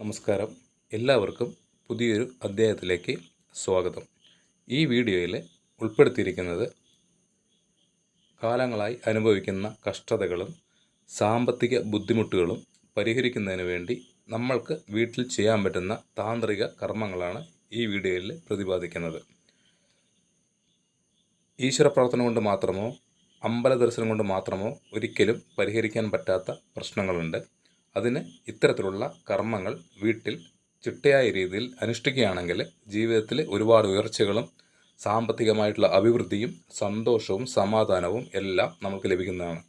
നമസ്കാരം. എല്ലാവർക്കും പുതിയൊരു അധ്യായത്തിലേക്ക് സ്വാഗതം. ഈ വീഡിയോയിൽ ഉൾപ്പെടുത്തിയിരിക്കുന്നത് കാലങ്ങളായി അനുഭവിക്കുന്ന കഷ്ടതകളും സാമ്പത്തിക ബുദ്ധിമുട്ടുകളും പരിഹരിക്കുന്നതിന് വേണ്ടി നമ്മൾക്ക് വീട്ടിൽ ചെയ്യാൻ പറ്റുന്ന താന്ത്രിക കർമ്മങ്ങളാണ് ഈ വീഡിയോയിൽ പ്രതിപാദിക്കുന്നത്. ഈശ്വര പ്രാർത്ഥന കൊണ്ട് മാത്രമോ അമ്പല ദർശനം കൊണ്ട് മാത്രമോ ഒരിക്കലും പരിഹരിക്കാൻ പറ്റാത്ത പ്രശ്നങ്ങളുണ്ട്. അതിന് ഇത്തരത്തിലുള്ള കർമ്മങ്ങൾ വീട്ടിൽ ചിട്ടയായ രീതിയിൽ അനുഷ്ഠിക്കുകയാണെങ്കിൽ ജീവിതത്തിൽ ഒരുപാട് ഉയർച്ചകളും സാമ്പത്തികമായിട്ടുള്ള അഭിവൃദ്ധിയും സന്തോഷവും സമാധാനവും എല്ലാം നമുക്ക് ലഭിക്കുന്നതാണ്.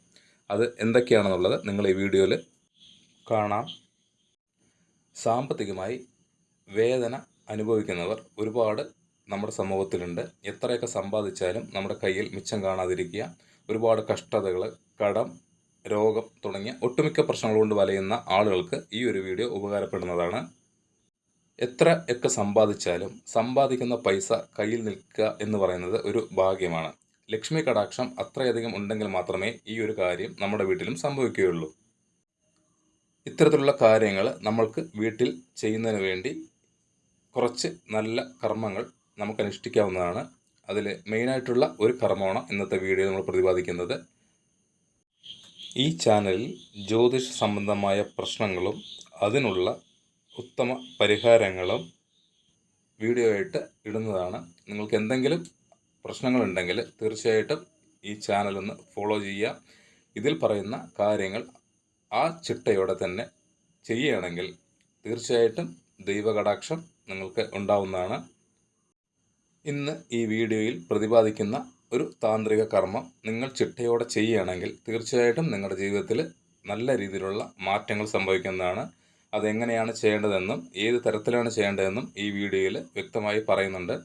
അത് എന്തൊക്കെയാണെന്നുള്ളത് നിങ്ങൾ ഈ വീഡിയോയിൽ കാണാം. സാമ്പത്തികമായി വേദന അനുഭവിക്കുന്നവർ ഒരുപാട് നമ്മുടെ സമൂഹത്തിലുണ്ട്. എത്രയൊക്കെ സമ്പാദിച്ചാലും നമ്മുടെ കയ്യിൽ മിച്ചം കാണാതിരിക്കുക ഒരുപാട് കഷ്ടതകൾ കടം രോഗം തുടങ്ങിയ ഒട്ടുമിക്ക പ്രശ്നങ്ങൾ കൊണ്ട് വലയുന്ന ആളുകൾക്ക് ഈ ഒരു വീഡിയോ ഉപകാരപ്പെടുന്നതാണ്. എത്ര ഒക്കെ സമ്പാദിച്ചാലും സമ്പാദിക്കുന്ന പൈസ കയ്യിൽ നിൽക്കുക എന്ന് പറയുന്നത് ഒരു ഭാഗ്യമാണ്. ലക്ഷ്മി കടാക്ഷം അത്രയധികം ഉണ്ടെങ്കിൽ മാത്രമേ ഈ ഒരു കാര്യം നമ്മുടെ വീട്ടിലും സംഭവിക്കുകയുള്ളൂ. ഇത്തരത്തിലുള്ള കാര്യങ്ങൾ നമ്മൾക്ക് വീട്ടിൽ ചെയ്യുന്നതിന് വേണ്ടി കുറച്ച് നല്ല കർമ്മങ്ങൾ നമുക്ക് അനുഷ്ഠിക്കാവുന്നതാണ്. അതിൽ മെയിനായിട്ടുള്ള ഒരു കർമ്മമാണ് ഇന്നത്തെ വീഡിയോ നമ്മൾ പ്രതിപാദിക്കുന്നത്. ഈ ചാനലിൽ ജ്യോതിഷ സംബന്ധമായ പ്രശ്നങ്ങളും അതിനുള്ള ഉത്തമ പരിഹാരങ്ങളും വീഡിയോ ആയിട്ട് ഇടുന്നതാണ്. നിങ്ങൾക്ക് എന്തെങ്കിലും പ്രശ്നങ്ങളുണ്ടെങ്കിൽ തീർച്ചയായിട്ടും ഈ ചാനലൊന്ന് ഫോളോ ചെയ്യുക. ഇതിൽ പറയുന്ന കാര്യങ്ങൾ ആ ചിട്ടയോടെ തന്നെ ചെയ്യുകയാണെങ്കിൽ തീർച്ചയായിട്ടും ദൈവകടാക്ഷം നിങ്ങൾക്ക് ഉണ്ടാവുന്നതാണ്. ഇന്ന് ഈ വീഡിയോയിൽ പ്രതിപാദിക്കുന്ന ഒരു താന്ത്രിക കർമ്മം നിങ്ങൾ ചിട്ടയോടെ ചെയ്യുകയാണെങ്കിൽ തീർച്ചയായിട്ടും നിങ്ങളുടെ ജീവിതത്തിൽ നല്ല രീതിയിലുള്ള മാറ്റങ്ങൾ സംഭവിക്കുന്നതാണ്. അതെങ്ങനെയാണ് ചെയ്യേണ്ടതെന്നും ഏത് തരത്തിലാണ് ചെയ്യേണ്ടതെന്നും ഈ വീഡിയോയിൽ വ്യക്തമായി പറയുന്നുണ്ട്.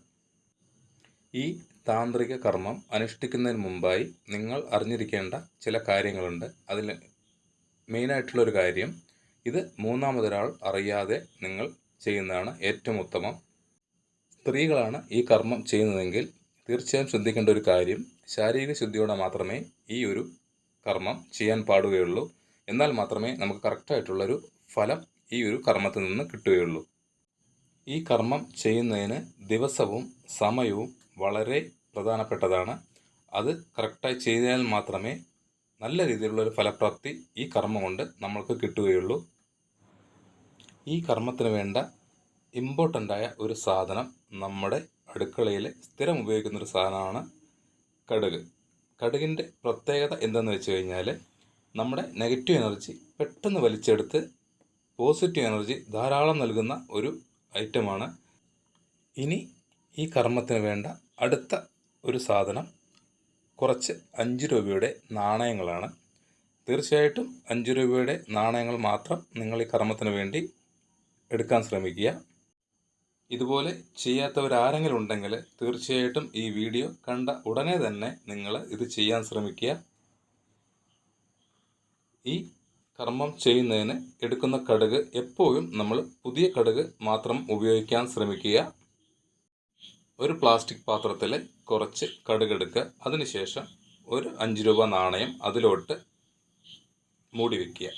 ഈ താന്ത്രിക കർമ്മം അനുഷ്ഠിക്കുന്നതിന് മുമ്പായി നിങ്ങൾ അറിഞ്ഞിരിക്കേണ്ട ചില കാര്യങ്ങളുണ്ട്. അതിൽ മെയിനായിട്ടുള്ളൊരു കാര്യം ഇത് മൂന്നാമതൊരാൾ അറിയാതെ നിങ്ങൾ ചെയ്യുന്നതാണ് ഏറ്റവും ഉത്തമം. സ്ത്രീകളാണ് ഈ കർമ്മം ചെയ്യുന്നതെങ്കിൽ തീർച്ചയായും ശ്രദ്ധിക്കേണ്ട ഒരു കാര്യം ശാരീരിക ശുദ്ധിയോടെ മാത്രമേ ഈ ഒരു കർമ്മം ചെയ്യാൻ പാടുകയുള്ളൂ. എന്നാൽ മാത്രമേ നമുക്ക് കറക്റ്റായിട്ടുള്ളൊരു ഫലം ഈ ഒരു കർമ്മത്തിൽ നിന്ന് കിട്ടുകയുള്ളൂ. ഈ കർമ്മം ചെയ്യുന്നതിന് ദിവസവും സമയവും വളരെ പ്രധാനപ്പെട്ടതാണ്. അത് കറക്റ്റായി ചെയ്താൽ മാത്രമേ നല്ല രീതിയിലുള്ള ഒരു ഫലപ്രാപ്തി ഈ കർമ്മം കൊണ്ട് നമ്മൾക്ക് കിട്ടുകയുള്ളൂ. ഈ കർമ്മത്തിന് വേണ്ട ഇമ്പോർട്ടന്റായ ഒരു സാധനം നമ്മുടെ അടുക്കളയിൽ സ്ഥിരം ഉപയോഗിക്കുന്ന ഒരു സാധനമാണ് കടുക്. കടുകിന്റെ പ്രത്യേകത എന്തെന്ന് വെച്ച് കഴിഞ്ഞാൽ നമ്മുടെ നെഗറ്റീവ് എനർജി പെട്ടെന്ന് വലിച്ചെടുത്ത് പോസിറ്റീവ് എനർജി ധാരാളം നൽകുന്ന ഒരു ഐറ്റമാണ്. ഇനി ഈ കർമ്മത്തിന് വേണ്ട അടുത്ത ഒരു സാധനം കുറച്ച് അഞ്ച് രൂപയുടെ നാണയങ്ങളാണ്. തീർച്ചയായിട്ടും അഞ്ച് രൂപയുടെ നാണയങ്ങൾ മാത്രം നിങ്ങൾ ഈ കർമ്മത്തിന് വേണ്ടി എടുക്കാൻ ശ്രമിക്കുക. ഇതുപോലെ ചെയ്യാത്തവരാരെങ്കിലും ഉണ്ടെങ്കിൽ തീർച്ചയായിട്ടും ഈ വീഡിയോ കണ്ട ഉടനെ തന്നെ നിങ്ങൾ ഇത് ചെയ്യാൻ ശ്രമിക്കുക. ഈ കർമ്മം ചെയ്യുന്നതിന് എടുക്കുന്ന കടുക് എപ്പോഴും നമ്മൾ പുതിയ കടുക് മാത്രം ഉപയോഗിക്കാൻ ശ്രമിക്കുക. ഒരു പ്ലാസ്റ്റിക് പാത്രത്തിൽ കുറച്ച് കടുക് എടുക്കുക. അതിനുശേഷം ഒരു അഞ്ച് രൂപ നാണയം അതിലോട്ട് മൂടി വയ്ക്കുക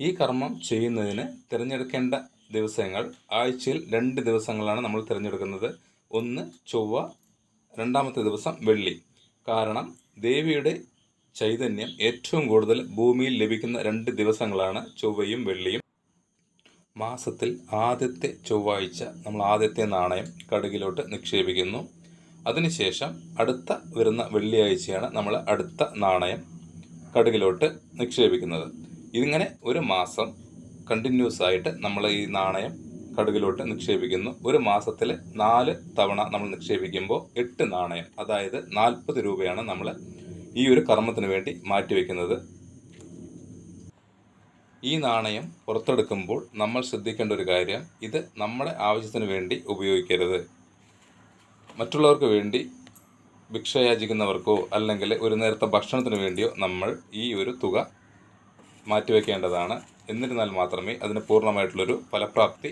ഈ കർമ്മം ചെയ്യുന്നതിന് തിരഞ്ഞെടുക്കേണ്ട ദിവസങ്ങൾ ആഴ്ചയിൽ രണ്ട് ദിവസങ്ങളാണ് നമ്മൾ തിരഞ്ഞെടുക്കുന്നത്. ഒന്ന് ചൊവ്വ രണ്ടാമത്തെ ദിവസം വെള്ളി. കാരണം ദേവിയുടെ ചൈതന്യം ഏറ്റവും കൂടുതൽ ഭൂമിയിൽ ലഭിക്കുന്ന രണ്ട് ദിവസങ്ങളാണ് ചൊവ്വയും വെള്ളിയും. മാസത്തിൽ ആദ്യത്തെ ചൊവ്വാഴ്ച നമ്മൾ ആദ്യത്തെ നാണയം കടുകിലോട്ട് നിക്ഷേപിക്കുന്നു. അതിനുശേഷം അടുത്ത വരുന്ന വെള്ളിയാഴ്ചയാണ് നമ്മൾ അടുത്ത നാണയം കടുകിലോട്ട് നിക്ഷേപിക്കുന്നത്. ഇതിങ്ങനെ ഒരു മാസം കണ്ടിന്യൂസ് ആയിട്ട് നമ്മൾ ഈ നാണയം കടുകിലോട്ട് നിക്ഷേപിക്കുന്നു. ഒരു മാസത്തിൽ നാല് തവണ നമ്മൾ നിക്ഷേപിക്കുമ്പോൾ എട്ട് നാണയം അതായത് നാൽപ്പത് രൂപയാണ് നമ്മൾ ഈ ഒരു കർമ്മത്തിന് വേണ്ടി മാറ്റിവെക്കുന്നത്. ഈ നാണയം പുറത്തെടുക്കുമ്പോൾ നമ്മൾ ശ്രദ്ധിക്കേണ്ട ഒരു കാര്യം ഇത് നമ്മുടെ ആവശ്യത്തിന് വേണ്ടി ഉപയോഗിക്കരുത്. മറ്റുള്ളവർക്ക് വേണ്ടി ഭിക്ഷയാചിക്കുന്നവർക്കോ അല്ലെങ്കിൽ ഒരു നേരത്തെ ഭക്ഷണത്തിന് വേണ്ടിയോ നമ്മൾ ഈ ഒരു തുക മാറ്റിവെക്കേണ്ടതാണ്. എന്നിരുന്നാൽ മാത്രമേ അതിന് പൂർണമായിട്ടുള്ളൊരു ഫലപ്രാപ്തി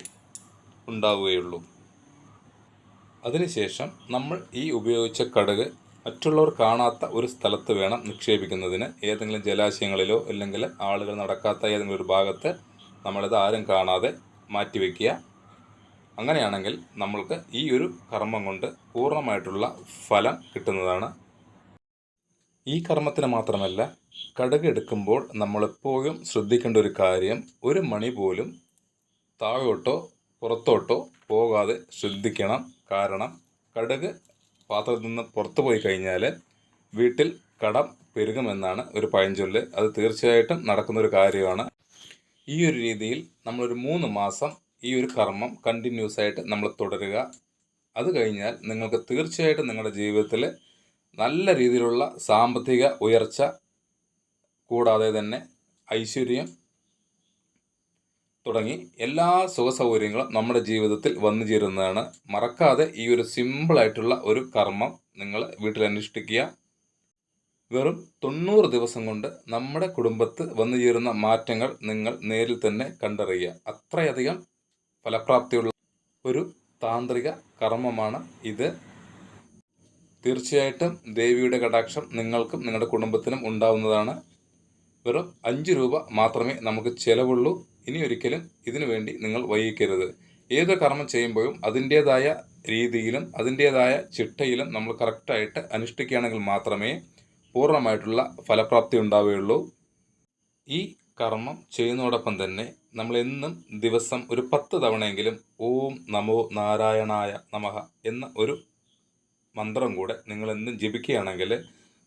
ഉണ്ടാവുകയുള്ളൂ. അതിനുശേഷം നമ്മൾ ഈ ഉപയോഗിച്ച കടുക് മറ്റുള്ളവർ കാണാത്ത ഒരു സ്ഥലത്ത് വേണം നിക്ഷേപിക്കുന്നതിന്. ഏതെങ്കിലും ജലാശയങ്ങളിലോ അല്ലെങ്കിൽ ആളുകൾ നടക്കാത്ത ഏതെങ്കിലും ഒരു ഭാഗത്ത് നമ്മളിത് ആരും കാണാതെ മാറ്റിവെക്കുക. അങ്ങനെയാണെങ്കിൽ നമ്മൾക്ക് ഈ ഒരു കർമ്മം കൊണ്ട് പൂർണമായിട്ടുള്ള ഫലം കിട്ടുന്നതാണ്. ഈ കർമ്മത്തിന് മാത്രമല്ല കടുക് എടുക്കുമ്പോൾ നമ്മളെപ്പോഴും ശ്രദ്ധിക്കേണ്ട ഒരു കാര്യം ഒരു മണി പോലും താഴോട്ടോ പുറത്തോട്ടോ പോകാതെ ശ്രദ്ധിക്കണം. കാരണം കടുക് പാത്രത്തിൽ നിന്ന് പുറത്തു പോയി കഴിഞ്ഞാൽ വീട്ടിൽ കടം പെരുകുമെന്നാണ് ഒരു പഴഞ്ചൊല്ല്. അത് തീർച്ചയായിട്ടും നടക്കുന്ന ഒരു കാര്യമാണ്. ഈ ഒരു രീതിയിൽ നമ്മളൊരു മൂന്ന് മാസം ഈ ഒരു കർമ്മം കണ്ടിന്യൂസ് ആയിട്ട് നമ്മൾ തുടരുക. അത് കഴിഞ്ഞാൽ നിങ്ങൾക്ക് തീർച്ചയായിട്ടും നിങ്ങളുടെ ജീവിതത്തിൽ നല്ല രീതിയിലുള്ള സാമ്പത്തിക ഉയർച്ച കൂടാതെ തന്നെ ഐശ്വര്യം തുടങ്ങി എല്ലാ സുഖസൗകര്യങ്ങളും നമ്മുടെ ജീവിതത്തിൽ വന്നു ചേരുന്നതാണ്. മറക്കാതെ ഈ ഒരു സിമ്പിളായിട്ടുള്ള ഒരു കർമ്മം നിങ്ങൾ വീട്ടിൽ അനുഷ്ഠിക്കുക വെറും തൊണ്ണൂറ് ദിവസം കൊണ്ട് നമ്മുടെ കുടുംബത്ത് വന്നു ചേരുന്ന മാറ്റങ്ങൾ നിങ്ങൾ നേരിൽ തന്നെ കണ്ടറിയുക. അത്രയധികം ഫലപ്രാപ്തിയുള്ള ഒരു താന്ത്രിക കർമ്മമാണ് ഇത്. തീർച്ചയായിട്ടും ദേവിയുടെ കടാക്ഷം നിങ്ങൾക്കും നിങ്ങളുടെ കുടുംബത്തിനും ഉണ്ടാവുന്നതാണ്. വെറും അഞ്ച് രൂപ മാത്രമേ നമുക്ക് ചിലവുള്ളൂ. ഇനി ഒരിക്കലും ഇതിനു വേണ്ടി നിങ്ങൾ വൈകിക്കരുത്. ഏത് കർമ്മം ചെയ്യുമ്പോഴും അതിന്റേതായ രീതിയിലും അതിന്റേതായ ചിട്ടയിലും നമ്മൾ കറക്റ്റായിട്ട് അനുഷ്ഠിക്കുകയാണെങ്കിൽ മാത്രമേ പൂർണമായിട്ടുള്ള ഫലപ്രാപ്തി ഉണ്ടാവുകയുള്ളൂ. ഈ കർമ്മം ചെയ്യുന്നതോടൊപ്പം തന്നെ നമ്മൾ എന്നും ദിവസം ഒരു പത്ത് തവണയെങ്കിലും ഓം നമോ നാരായണായ നമഹ എന്ന ഒരു മന്ത്രം കൂടെ നിങ്ങൾ എന്നും ജപിക്കുകയാണെങ്കിൽ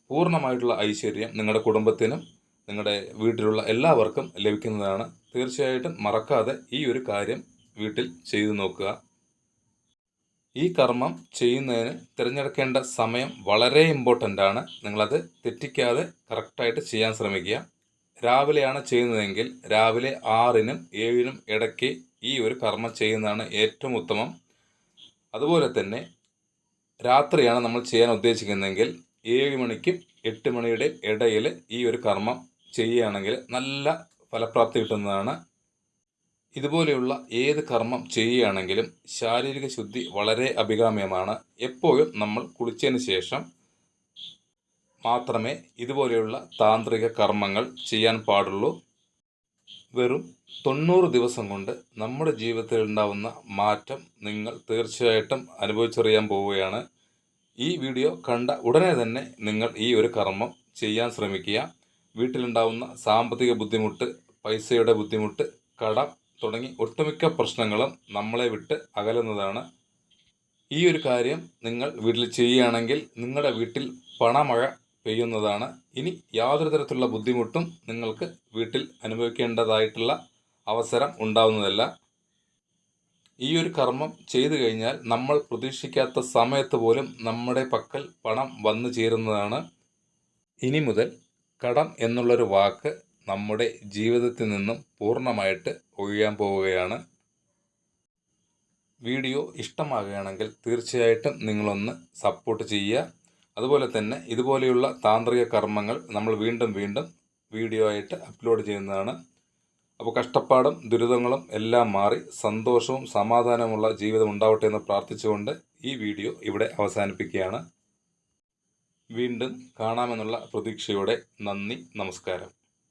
പൂർണമായിട്ടുള്ള ഐശ്വര്യം നിങ്ങളുടെ കുടുംബത്തിനും നിങ്ങളുടെ വീട്ടിലുള്ള എല്ലാവർക്കും ലഭിക്കുന്നതാണ്. തീർച്ചയായിട്ടും മറക്കാതെ ഈ ഒരു കാര്യം വീട്ടിൽ ചെയ്തു നോക്കുക. ഈ കർമ്മം ചെയ്യുന്നതിന് തിരഞ്ഞെടുക്കേണ്ട സമയം വളരെ ഇമ്പോർട്ടന്റ് ആണ്. നിങ്ങളത് തെറ്റിക്കാതെ കറക്റ്റായിട്ട് ചെയ്യാൻ ശ്രമിക്കുക. രാവിലെയാണ് ചെയ്യുന്നതെങ്കിൽ രാവിലെ ആറിനും ഏഴിനും ഇടയ്ക്ക് ഈ ഒരു കർമ്മം ചെയ്യുന്നതാണ് ഏറ്റവും ഉത്തമം. അതുപോലെ തന്നെ രാത്രിയാണ് നമ്മൾ ചെയ്യാൻ ഉദ്ദേശിക്കുന്നതെങ്കിൽ ഏഴ് മണിക്കും എട്ട് മണിയുടെ ഇടയിൽ ഈ ഒരു കർമ്മം ചെയ്യുകയാണെങ്കിൽ നല്ല ഫലപ്രാപ്തി കിട്ടുന്നതാണ്. ഇതുപോലെയുള്ള ഏത് കർമ്മം ചെയ്യുകയാണെങ്കിലും ശാരീരിക ശുദ്ധി വളരെ അഭികാമ്യമാണ്. എപ്പോഴും നമ്മൾ കുളിച്ചതിന് ശേഷം മാത്രമേ ഇതുപോലെയുള്ള താന്ത്രിക കർമ്മങ്ങൾ ചെയ്യാൻ പാടുള്ളൂ. വെറും തൊണ്ണൂറ് ദിവസം കൊണ്ട് നമ്മുടെ ജീവിതത്തിൽ ഉണ്ടാവുന്ന മാറ്റം നിങ്ങൾ തീർച്ചയായിട്ടും അനുഭവിച്ചറിയാൻ പോവുകയാണ്. ഈ വീഡിയോ കണ്ട ഉടനെ തന്നെ നിങ്ങൾ ഈ ഒരു കർമ്മം ചെയ്യാൻ ശ്രമിക്കുക. വീട്ടിലുണ്ടാവുന്ന സാമ്പത്തിക ബുദ്ധിമുട്ട് പൈസയുടെ ബുദ്ധിമുട്ട് കടം തുടങ്ങി ഒട്ടുമിക്ക പ്രശ്നങ്ങളും നമ്മളെ വിട്ട് അകലുന്നതാണ്. ഈ ഒരു കാര്യം നിങ്ങൾ വീട്ടിൽ ചെയ്യുകയാണെങ്കിൽ നിങ്ങളുടെ വീട്ടിൽ പണമഴ പെയ്യുന്നതാണ്. ഇനി യാതൊരു തരത്തിലുള്ള ബുദ്ധിമുട്ടും നിങ്ങൾക്ക് വീട്ടിൽ അനുഭവിക്കേണ്ടതായിട്ടുള്ള അവസരം ഉണ്ടാവുന്നതല്ല. ഈ ഒരു കർമ്മം ചെയ്തു കഴിഞ്ഞാൽ നമ്മൾ പ്രതീക്ഷിക്കാത്ത സമയത്ത് പോലും നമ്മുടെ പക്കൽ പണം വന്നു ചേരുന്നതാണ്. ഇനി മുതൽ കടം എന്നുള്ളൊരു വാക്ക് നമ്മുടെ ജീവിതത്തിൽ നിന്നും പൂർണമായിട്ട് ഒഴിയാൻ പോവുകയാണ്. വീഡിയോ ഇഷ്ടമാകുകയാണെങ്കിൽ തീർച്ചയായിട്ടും നിങ്ങളൊന്ന് സപ്പോർട്ട് ചെയ്യുക. അതുപോലെ തന്നെ ഇതുപോലെയുള്ള താന്ത്രിക കർമ്മങ്ങൾ നമ്മൾ വീണ്ടും വീണ്ടും വീഡിയോ ആയിട്ട് അപ്ലോഡ് ചെയ്യുന്നതാണ്. അപ്പോൾ കഷ്ടപ്പാടും ദുരിതങ്ങളും എല്ലാം മാറി സന്തോഷവും സമാധാനവുമുള്ള ജീവിതം ഉണ്ടാവട്ടെ എന്ന് പ്രാർത്ഥിച്ചുകൊണ്ട് ഈ വീഡിയോ ഇവിടെ അവസാനിപ്പിക്കുകയാണ്. വീണ്ടും കാണാമെന്നുള്ള പ്രതീക്ഷയോടെ നന്ദി നമസ്കാരം.